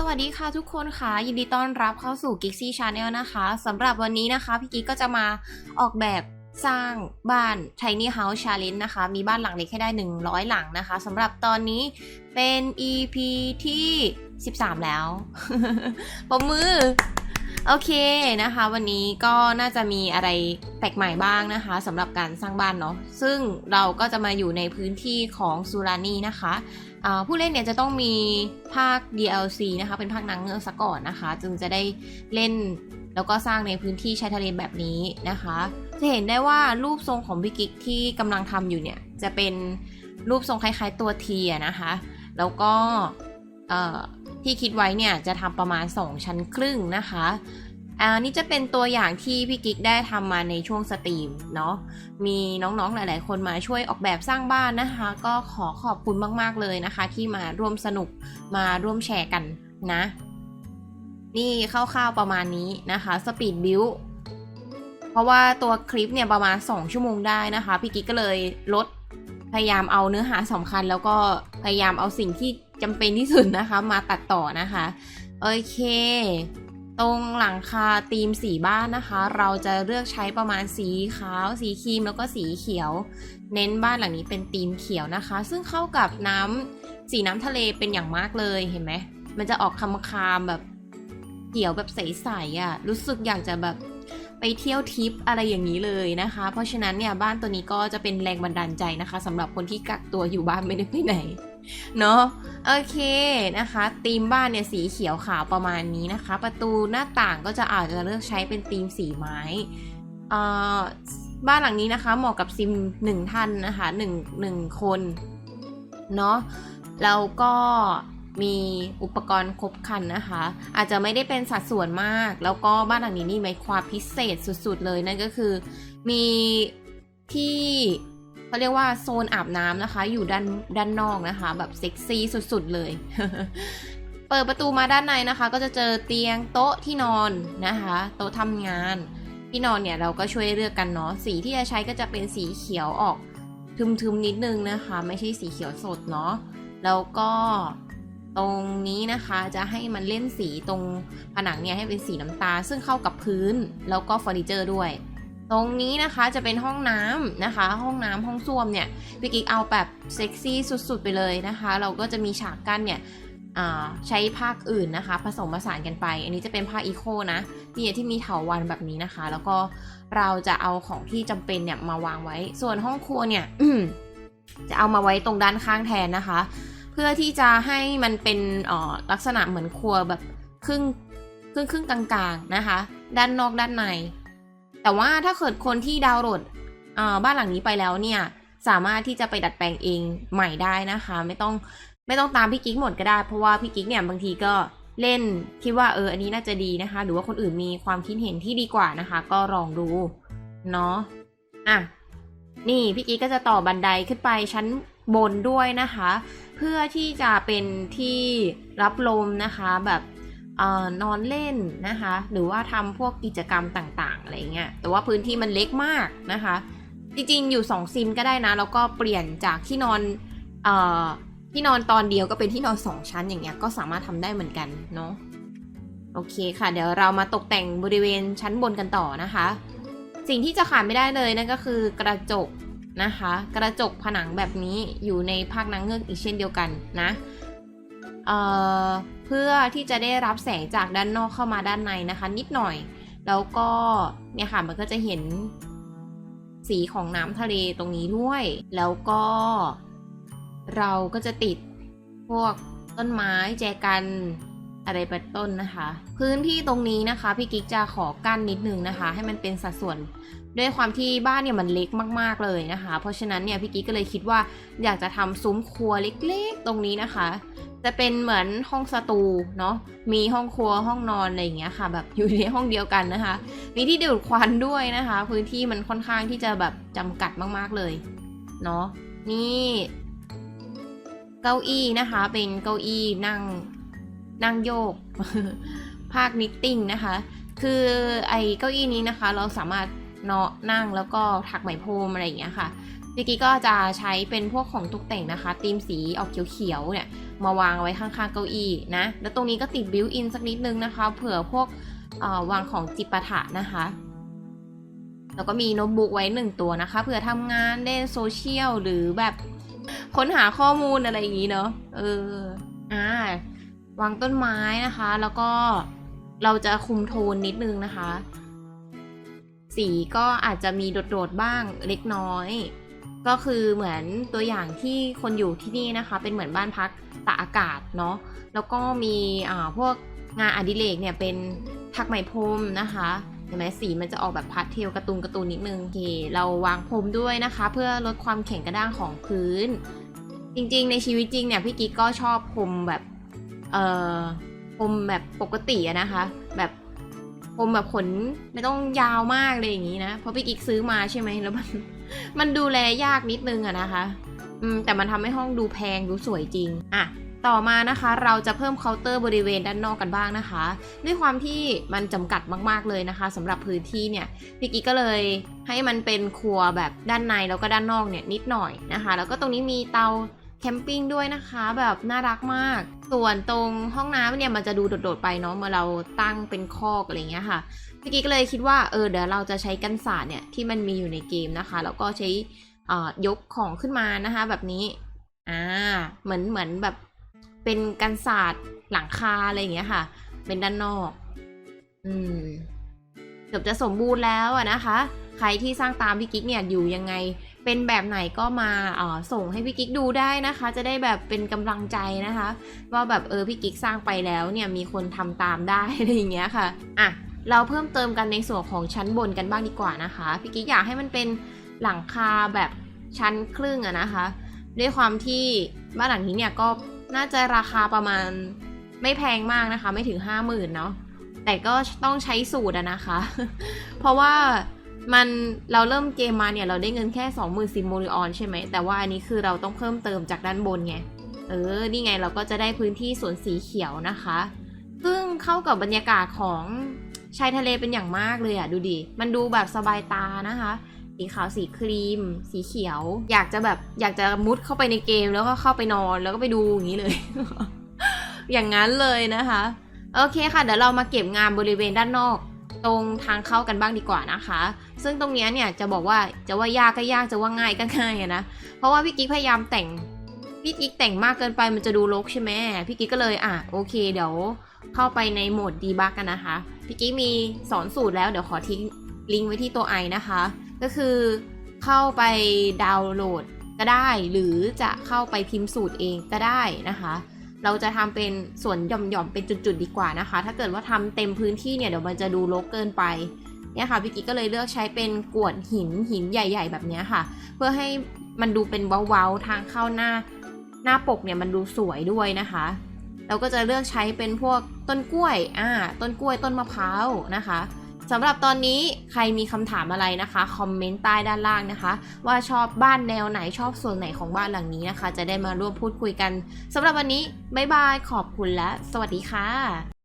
สวัสดีค่ะทุกคนค่ะ ยินดีต้อนรับเข้าสู่ g i x y Channel นะคะสำหรับวันนี้นะคะ พี่กิ๊กก็จะมาออกแบบสร้างบ้าน Tiny House Challenge นะคะ มีบ้านหลังเล็กให้ได้ 100 หลังนะคะสำหรับตอนนี้เป็น EP ที่ 13 แล้วปมมือ โอเคนะคะ วันนี้ก็น่าจะมีอะไรแปลกใหม่บ้างนะคะสำหรับการสร้างบ้านเนาะซึ่งเราก็จะมาอยู่ในพื้นที่ของซูรานีนะคะผู้เล่นเนี่ยจะต้องมีภาค DLC นะคะ เป็นภาคนังเงือกซะก่อนนะคะ จึงจะได้เล่นแล้วก็สร้างในพื้นที่ชายทะเลแบบนี้นะคะ จะเห็นได้ว่ารูปทรงของพี่กิกที่กำลังทำอยู่เนี่ย จะเป็นรูปทรงคล้ายๆตัวทีนะคะ แล้วก็ที่คิดไว้เนี่ยจะทำประมาณ 2 ชั้นครึ่งนะคะ อันนี้จะเป็นตัวอย่างที่พี่กิ๊กได้ทำมาในช่วงสตรีมเนาะ มีน้องๆหลาย ๆ คนมาช่วยออกแบบสร้างบ้านนะคะ ก็ขอขอบคุณมากๆเลยนะคะ ที่มาร่วมสนุกมาร่วมแชร์กันนะ นี่คร่าวๆประมาณนี้นะคะสปีดบิวเพราะว่าตัวคลิปเนี่ยประมาณ 2 ชั่วโมงได้นะคะ พี่กิ๊กก็เลยลดพยายามเอาเนื้อหาสำคัญ แล้วก็พยายามเอาสิ่งที่จำเป็นที่สุดนะคะ มาตัดต่อนะคะ โอเค ตรงหลังคาธีมสีบ้านนะคะ เราจะเลือกใช้ประมาณสีขาว สีครีมแล้วก็สีเขียว เน้นบ้านหลังนี้เป็นธีมเขียวนะคะ ซึ่งเข้ากับน้ำสีน้ำทะเลเป็นอย่างมากเลยเห็นไหมมันจะออกคำคามแบบเขียวแบบใสๆอะรู้สึกอยากจะแบบไปเที่ยวทริปอะไรอย่างนี้เลยนะคะ เพราะฉะนั้นเนี่ยบ้านตัวนี้ก็จะเป็นแรงบันดาลใจนะคะสำหรับคนที่กักตัวอยู่บ้านไม่ได้ไปไหนเนาะ โอเคนะคะธีมบ้านเนี่ยสีเขียวขาวประมาณนี้นะคะ ประตูหน้าต่างก็จะอาจจะเลือกใช้เป็นธีมสีไม้บ้านหลังนี้นะคะเหมาะกับซิมหนึ่งท่านนะคะหนึ่งหนึ่งคนเนาะแล้วก็มีอุปกรณ์ครบครันนะคะ อาจจะไม่ได้เป็นสัดส่วนมาก แล้วก็บ้านหลังนี้นี่มีความพิเศษสุดๆเลยนั่นก็คือมีที่ เขาเรียกว่าโซนอาบน้ำนะคะ อยู่ด้านด้านนอกนะคะ แบบเซ็กซี่สุดๆเลย เปิดประตูมาด้านในนะคะ ก็จะเจอเตียงโต๊ะที่นอนนะคะ โต๊ะทำงานที่นอนเนี่ยเราก็ช่วยเลือกกันเนาะสีที่จะใช้ก็จะเป็นสีเขียวออกทึมๆนิดนึงนะคะ ไม่ใช่สีเขียวสดเนาะแล้วก็ตรงนี้นะคะจะให้มันเล่นสีตรงผนังเนี่ยให้เป็นสีน้ำตาลซึ่งเข้ากับพื้นแล้วก็เฟอร์นิเจอร์ด้วย ตรงนี้นะคะจะเป็นห้องน้ำนะคะ ห้องน้ำห้องส้วมเนี่ยพี่กิ๊กเอาแบบเซ็กซี่สุดๆไปเลยนะคะ เราก็จะมีฉากกั้นเนี่ยใช้ภาคอื่นนะคะ ผสมผสานกันไป อันนี้จะเป็นผ้าอีโคนะที่ที่มีเถาวันแบบนี้นะคะ แล้วก็เราจะเอาของที่จำเป็นเนี่ยมาวางไว้ ส่วนห้องครัวเนี่ยจะเอามาไว้ตรงด้านข้างแทนนะคะ เพื่อที่จะให้มันเป็นลักษณะเหมือนครัวแบบครึ่งครึ่งครึ่งกลางๆนะคะ ด้านนอกด้านใน แต่ว่าถ้าเกิดคนที่ดาวน์โหลดบ้านหลังนี้ไปแล้วเนี่ย สามารถที่จะไปดัดแปลงเองใหม่ได้นะคะ ไม่ต้องไม่ต้องตามพี่กิ๊กหมดก็ได้ เพราะว่าพี่กิ๊กเนี่ยบางทีก็เล่นคิดว่าเอออันนี้น่าจะดีนะคะ หรือว่าคนอื่นมีความคิดเห็นที่ดีกว่านะคะ ก็ลองดูเนาะอะนี่พี่กิ๊กก็จะต่อบันไดขึ้นไปชั้นบนด้วยนะคะ เพื่อที่จะเป็นที่รับลมนะคะแบบ ออนอนเล่นนะคะ หรือว่าทำพวกกิจกรรมต่างๆอะไรเงี้ยแต่ว่าพื้นที่มันเล็กมากนะคะ จริงๆอยู่ 2 ซิมก็ได้นะ แล้วก็เปลี่ยนจากที่นอนเอ่อที่นอนตอนเดียวก็เป็นที่นอน 2 ชั้นอย่างเงี้ยก็สามารถทำได้เหมือนกันเนาะโอเคค่ะ เดี๋ยวเรามาตกแต่งบริเวณชั้นบนกันต่อนะคะ สิ่งที่จะขาดไม่ได้เลยนั่นก็คือกระจกนะคะ กระจกผนังแบบนี้อยู่ในภาคนังเงือกอีกเช่นเดียวกันนะ เพื่อที่จะได้รับแสงจากด้านนอกเข้ามาด้านในนะคะ นิดหน่อย แล้วก็เนี่ยค่ะมันก็จะเห็นสีของน้ำทะเลตรงนี้ด้วย แล้วก็เราก็จะติดพวกต้นไม้แจกันอะไรเป็นต้นนะคะ พื้นที่ตรงนี้นะคะ พี่กิ๊กจะขอกั้นนิดนึงนะคะ ให้มันเป็นสัดส่วน ด้วยความที่บ้านเนี่ยมันเล็กมากๆเลยนะคะ เพราะฉะนั้นเนี่ยพี่กิ๊กก็เลยคิดว่าอยากจะทำซุ้มครัวเล็กๆ ตรงนี้นะคะ จะเป็นเหมือนห้องสตูเนาะ มีห้องครัวห้องนอนอะไรอย่างเงี้ยค่ะ แบบอยู่ในห้องเดียวกันนะคะ มีที่ดูดควันด้วยนะคะ พื้นที่มันค่อนข้างที่จะแบบจำกัดมากๆเลยเนาะ นี่เก้าอี้นะคะ เป็นเก้าอี้นั่งนั่งโยก ภาคนิตติ้งนะคะ คือไอ้เก้าอี้นี้นะคะ เราสามารถเนาะนั่งแล้วก็ถักไหมพรมอะไรอย่างเงี้ยค่ะ จพี่กิ๊กก็จะใช้เป็นพวกของตกแต่งนะคะธีมสีออกเขียวๆเนี่ยมาวางไว้ข้างๆเก้าอี้นะ แล้วตรงนี้ก็ติดบิวอินสักนิดนึงนะคะ เผื่อพวกวางของจิปาถะนะคะ แล้วก็มีโน้ตบุ๊กไว้หนึ่งตัวนะคะ เผื่อทำงานเล่นโซเชียลหรือแบบค้นหาข้อมูลอะไรอย่างนี้เนาะเอออ่าวางต้นไม้นะคะ แล้วก็เราจะคุมโทนนิดนึงนะคะ สีก็อาจจะมีโดดๆบ้างเล็กน้อย ก็คือเหมือนตัวอย่างที่คนอยู่ที่นี่นะคะ เป็นเหมือนบ้านพักตากอากาศเนาะแล้วก็มีอ่าพวกงานอดิเรกเนี่ยเป็นถักไหมพรมนะคะเห็นไหมสีมันจะออกแบบพาสเทลการ์ตูนการ์ตูนนิดนึงโอเคเราวางพรมด้วยนะคะ เพื่อลดความแข็งกระด้างของพื้น จริงๆ ในชีวิตจริงเนี่ยพี่กิ๊กก็ชอบพรมแบบเอ่อพรมแบบปกติอะนะคะ แบบพรมแบบขนไม่ต้องยาวมากเลยอย่างนี้นะเพราะพี่กิ๊กซื้อมาใช่ไหมแล้วมัน มันดูแลยากนิดนึงอะนะคะ อืมแต่มันทำให้ห้องดูแพงดูสวยจริง อะ ต่อมานะคะ เราจะเพิ่มเคาน์เตอร์บริเวณด้านนอกกันบ้างนะคะ ด้วยความที่มันจำกัดมากๆเลยนะคะสำหรับพื้นที่เนี่ยพี่กิ๊กก็เลยให้มันเป็นครัวแบบด้านในแล้วก็ด้านนอกเนี่ยนิดหน่อยนะคะ แล้วก็ตรงนี้มีเตาแคมปิ้งด้วยนะคะแบบน่ารักมาก ส่วนตรงห้องน้ำเนี่ยมันจะดูโดดๆไปเนาะเมื่อเราตั้งเป็นคอกอะไรเงี้ยค่ะ พี่กิ๊กก็เลยคิดว่าเออเดี๋ยวเราจะใช้กันศาสตร์เนี่ยที่มันมีอยู่ในเกมนะคะ แล้วก็ใช้ยกของขึ้นมานะคะ แบบนี้อ่าเหมือนเหมือนแบบเป็นกันศาสตร์หลังคาอะไรอย่างเงี้ยค่ะ เป็นด้านนอก อืมเกือบจะสมบูรณ์แล้วนะคะ ใครที่สร้างตามพี่กิ๊กเนี่ยอยู่ยังไง เป็นแบบไหนก็มาออส่งให้พี่กิ๊กดูได้นะคะ จะได้แบบเป็นกำลังใจนะคะ ว่าแบบเออพี่กิ๊กสร้างไปแล้วเนี่ยมีคนทำตามได้อะไรอย่างเงี้ยค่ะ อะ เราเพิ่มเติมกันในส่วนของชั้นบนกันบ้างดีกว่านะคะ พี่กิ๊กอยากให้มันเป็นหลังคาแบบชั้นครึ่งอะนะคะ ด้วยความที่บ้านหลังนี้เนี่ยก็น่าจะราคาประมาณไม่แพงมากนะคะ ไม่ถึงห้าหมื่นเนาะแต่ก็ต้องใช้สูตรอะนะคะ เพราะว่ามันเราเริ่มเกมมาเนี่ยเราได้เงินแค่2 0 0 0 0ซิมโมริออนใช่ไหมแต่ว่าอันนี้คือเราต้องเพิ่มเติมจากด้านบนไงเออนี่ไงเราก็จะได้พื้นที่สวนสีเขียวนะคะ ซึ่งเข้ากับบรรยากาศของ ชายทะเลเป็นอย่างมากเลยอะดูดิ มันดูแบบสบายตานะคะ สีขาวสีครีม สีเขียว อยากจะแบบอยากจะมุดเข้าไปในเกมแล้วก็เข้าไปนอนแล้วก็ไปดูอย่างนี้เลย อย่างนั้นเลยนะคะ โอเคค่ะ เดี๋ยวเรามาเก็บงานบริเวณด้านนอก ตรงทางเข้ากันบ้างดีกว่านะคะ ซึ่งตรงนี้เนี่ยจะบอกว่าจะว่ายากก็ยากจะว่าง่ายก็ง่ายนะ เพราะว่าพี่กิ๊กพยายามแต่งพี่กิ๊กแต่งมากเกินไปมันจะดูรกใช่ไหมพี่กิ๊กก็เลยอะโอเคเดี๋ยว เข้าไปในโหมดดีบักกันนะคะพี่กิ๊กมีสอนสูตรแล้วเดี๋ยวขอทิ้งลิงก์ไว้ที่ตัวไอนะคะ ก็คือเข้าไปดาวน์โหลดก็ได้ หรือจะเข้าไปพิมพ์สูตรเองก็ได้นะคะ เราจะทำเป็นส่วนหย่อมๆเป็นจุดๆดีกว่านะคะ ถ้าเกิดว่าทำเต็มพื้นที่เนี่ยเดี๋ยวมันจะดูรกเกินไปเนี่ยค่ะพี่กิ๊กก็เลยเลือกใช้เป็นกวดหินหินใหญ่ ๆ แบบนี้ค่ะ เพื่อให้มันดูเป็นเว้าๆทางเข้าหน้าหน้าปกเนี่ยมันดูสวยด้วยนะคะ เราก็จะเลือกใช้เป็นพวกต้นกล้วยอ่าต้นกล้วยต้นมะพร้าวนะคะสำหรับตอนนี้ใครมีคำถามอะไรนะคะคอมเมนต์ใต้ด้านล่างนะคะ ว่าชอบบ้านแนวไหนชอบส่วนไหนของบ้านหลังนี้นะคะ จะได้มาร่วมพูดคุยกันสำหรับวันนี้บ๊ายบายขอบคุณและ สวัสดีค่ะ